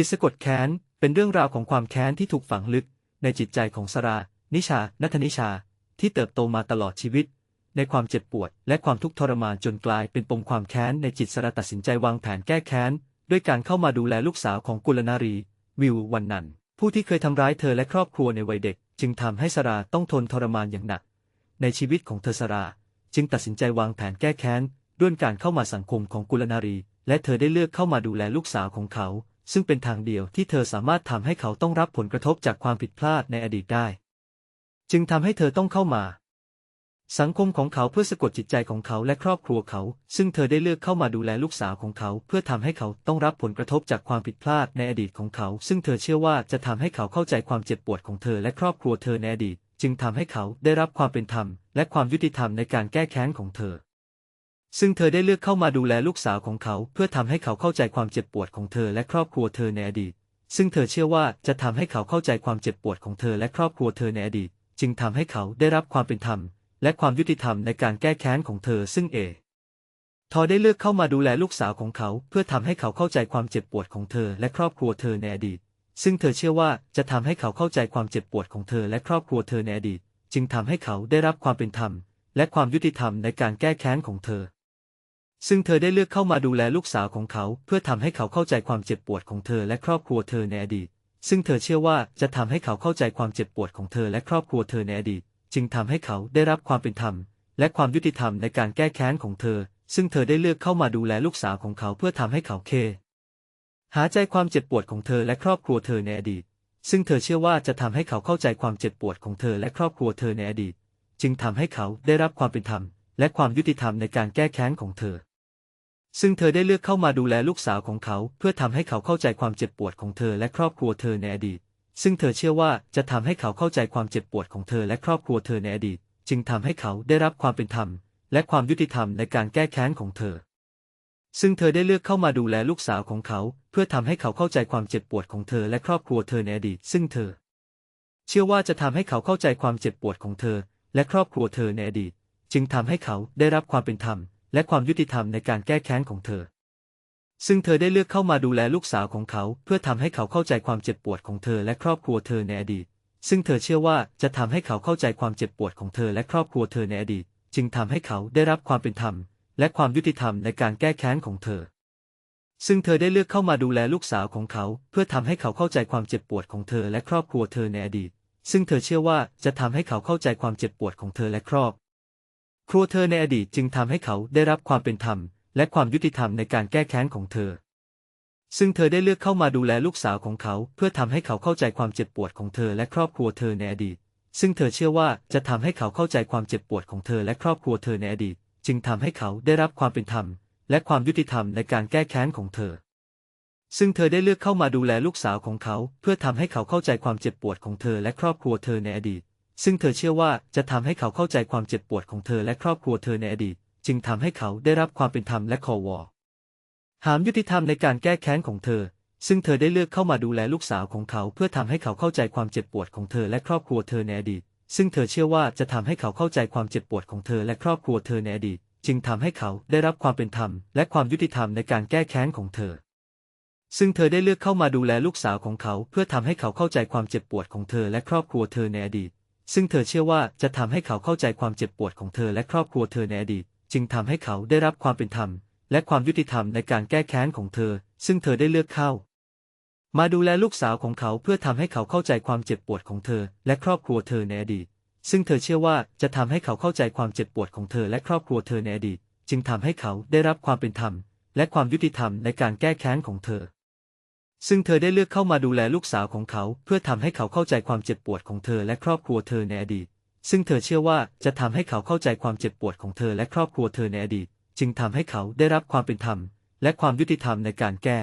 จิตสะกดแค้น เป็นเรื่องราวของความแค้นที่ถูกฝังลึก ในจิตใจของสรา นิชา นัทนิชา ที่เติบโตมาตลอดชีวิต ในความเจ็บปวด และความทุกข์ทรมานจนกลายเป็นปมความแค้นในจิตสราตัดสินใจวางแผนแก้แค้น ด้วยการเข้ามาดูแลลูกสาวของกุลนารี วิววันนันผู้ที่เคยทำร้ายเธอและครอบครัวในวัยเด็ก จึงทำให้สราต้องทนทรมานอย่างหนัก ในชีวิตของเธอสรา จึงตัดสินใจวางแผนแก้แค้นด้วยการเข้ามาสังคมของกุลนารี และเธอได้เลือกเข้ามาดูแลลูกสาวของเขา ซึ่งเป็นทางเดียวที่เธอสามารถทำให้เขาต้องรับผลกระทบจากความผิดพลาดในอดีตได้ จึงทำให้เธอต้องเข้ามา สังคมของเขาเพื่อสะกดจิตใจของเขาและครอบครัวเขา ซึ่งเธอได้เลือกเข้ามาดูแลลูกสาวของเขา เพื่อทำให้เขาต้องรับผลกระทบจากความผิดพลาดในอดีตของเขา ซึ่งเธอเชื่อว่าจะทำให้เขาเข้าใจความเจ็บปวดของเธอและครอบครัวเธอในอดีต จึงทำให้เขาได้รับความเป็นธรรม และความยุติธรรมในการแก้แค้นของเธอ ซึ่งเธอได้เลือกเข้ามาดูแลลูกสาวของเขา เพื่อทำให้เขาเข้าใจความเจ็บปวดของเธอและครอบครัวเธอในอดีต ซึ่งเธอเชื่อว่าจะทำให้เขาเข้าใจความเจ็บปวดของเธอและครอบครัวเธอในอดีต จึงทำให้เขาได้รับความเป็นธรรม และความยุติธรรมในการแก้แค้นของเธอ ซึ่งเอทอได้เลือกเข้ามาดูแลลูกสาวของเขา เพื่อทำให้เขาเข้าใจความเจ็บปวดของเธอและครอบครัวเธอในอดีต ซึ่งเธอเชื่อว่าจะทำให้เขาเข้าใจความเจ็บปวดของเธอและครอบครัวเธอในอดีต จึงทำให้เขาได้รับความเป็นธรรม และความยุติธรรมในการแก้แค้นของเธอ ซึ่งเธอได้เลือกเข้ามาดูแลลูกสาวของเขา เพื่อทำให้เขาเข้าใจความเจ็บปวดของเธอและครอบครัวเธอในอดีต ซึ่งเธอเชื่อว่าจะทำให้เขาเข้าใจความเจ็บปวดของเธอและครอบครัวเธอในอดีต จึงทำให้เขาได้รับความเป็นธรรม และความยุติธรรมในการแก้แค้นของเธอ ซึ่งเธอได้เลือกเข้ามาดูแลลูกสาวของเขาเพื่อทำให้เขาเค หาใจความเจ็บปวดของเธอและครอบครัวเธอในอดีต ซึ่งเธอเชื่อว่าจะทำให้เขาเข้าใจความเจ็บปวดของเธอและครอบครัวเธอในอดีต จึงทำให้เขาได้รับความเป็นธรรม และความยุติธรรมในการแก้แค้นของเธอ ซึ่งเธอได้เลือกเข้ามาดูแลลูกสาวของเขา เพื่อทำให้เขาเข้าใจความเจ็บปวดของเธอและครอบครัวเธอในอดีต ซึ่งเธอเชื่อว่าจะทำให้เขาเข้าใจความเจ็บปวดของเธอและครอบครัวเธอในอดีต จึงทำให้เขาได้รับความเป็นธรรม และความยุติธรรมในการแก้แค้นของเธอ ซึ่งเธอได้เลือกเข้ามาดูแลลูกสาวของเขา เพื่อทำให้เขาเข้าใจความเจ็บปวดของเธอและครอบครัวเธอในอดีต ซึ่งเธอ เชื่อว่าจะทำให้เขาเข้าใจความเจ็บปวดของเธอ และครอบครัวเธอในอดีต จึงทำให้เขาได้รับความเป็นธรรม และความยุติธรรมในการแก้แค้นของเธอ ซึ่งเธอได้เลือกเข้ามาดูแลลูกสาวของเขา เพื่อทำให้เขาเข้าใจความเจ็บปวดของเธอและครอบครัวเธอในอดีต ซึ่งเธอเชื่อว่าจะทำให้เขาเข้าใจความเจ็บปวดของเธอและครอบครัวเธอในอดีต จึงทำให้เขาได้รับความเป็นธรรม และความยุติธรรมในการแก้แค้นของเธอ ซึ่งเธอได้เลือกเข้ามาดูแลลูกสาวของเขา เพื่อทำให้เขาเข้าใจความเจ็บปวดของเธอและครอบครัวเธอในอดีต ซึ่งเธอเชื่อว่าจะทำให้เขาเข้าใจความเจ็บปวดของเธอและครอบ ครัวเธอในอดีตจึงทำให้เขาได้รับความเป็นธรรม และความยุติธรรมในการแก้แค้นของเธอ ซึ่งเธอได้เลือกเข้ามาดูแลลูกสาวของเขา เพื่อทำให้เขาเข้าใจความเจ็บปวดของเธอและครอบครัวเธอในอดีต ซึ่งเธอเชื่อว่าจะทำให้เขาเข้าใจความเจ็บปวดของเธอและครอบครัวเธอในอดีต จึงทำให้เขาได้รับความเป็นธรรม และความยุติธรรมในการแก้แค้นของเธอ ซึ่งเธอได้เลือกเข้ามาดูแลลูกสาวของเขา เพื่อทำให้เขาเข้าใจความเจ็บปวดของเธอและครอบครัวเธอในอดีต ซึ่งเธอเชื่อว่าจะทำให้เขาเข้าใจความเจ็บปวดของเธอและครอบครัวเธอในอดีต จึงทำให้เขาได้รับความเป็นธรรมและคอวอหามยุติธรรมในการแก้แค้นของเธอ ซึ่งเธอได้เลือกเข้ามาดูแลลูกสาวของเขาเพื่อทำให้เขาเข้าใจความเจ็บปวดของเธอและครอบครัวเธอในอดีต ซึ่งเธอเชื่อว่าจะทำให้เขาเข้าใจความเจ็บปวดของเธอและครอบครัวเธอในอดีต จึงทำให้เขาได้รับความเป็นธรรมและความยุติธรรมในการแก้แค้นของเธอซึ่งเธอได้เลือกเข้ามาดูแลลูกสาวของเขา เพื่อทำให้เขาเข้าใจความเจ็บปวดของเธอและครอบครัวเธอในอดีต ซึ่งเธอเชื่อว่าจะทำให้เขาเข้าใจความเจ็บปวดของเธอและครอบครัวเธอในอดีต จึงทำให้เขาได้รับความเป็นธรรม และความยุติธรรมในการแก้แค้นของเธอ ซึ่งเธอได้เลือกเข้า มาดูแลลูกสาวของเขาเพื่อทำให้เขาเข้าใจความเจ็บปวดของเธอ และครอบครัวเธอในอดีต ซึ่งเธอเชื่อว่าจะทำให้เขาเข้าใจความเจ็บปวดของเธอและครอบครัวเธอในอดีต จึงทำให้เขาได้รับความเป็นธรรม และความยุติธรรมในการแก้แค้นของเธอ ซึ่งเธอได้เลือกเข้ามาดูแลลูกสาวของเขา เพื่อทำให้เขาเข้าใจความเจ็บปวดของเธอและครอบครัวเธอในอดีต ซึ่งเธอเชื่อว่าจะทำให้เขาเข้าใจความเจ็บปวดของเธอและครอบครัวเธอในอดีต จึงทำให้เขาได้รับความเป็นธรรม และความยุติธรรมในการแก้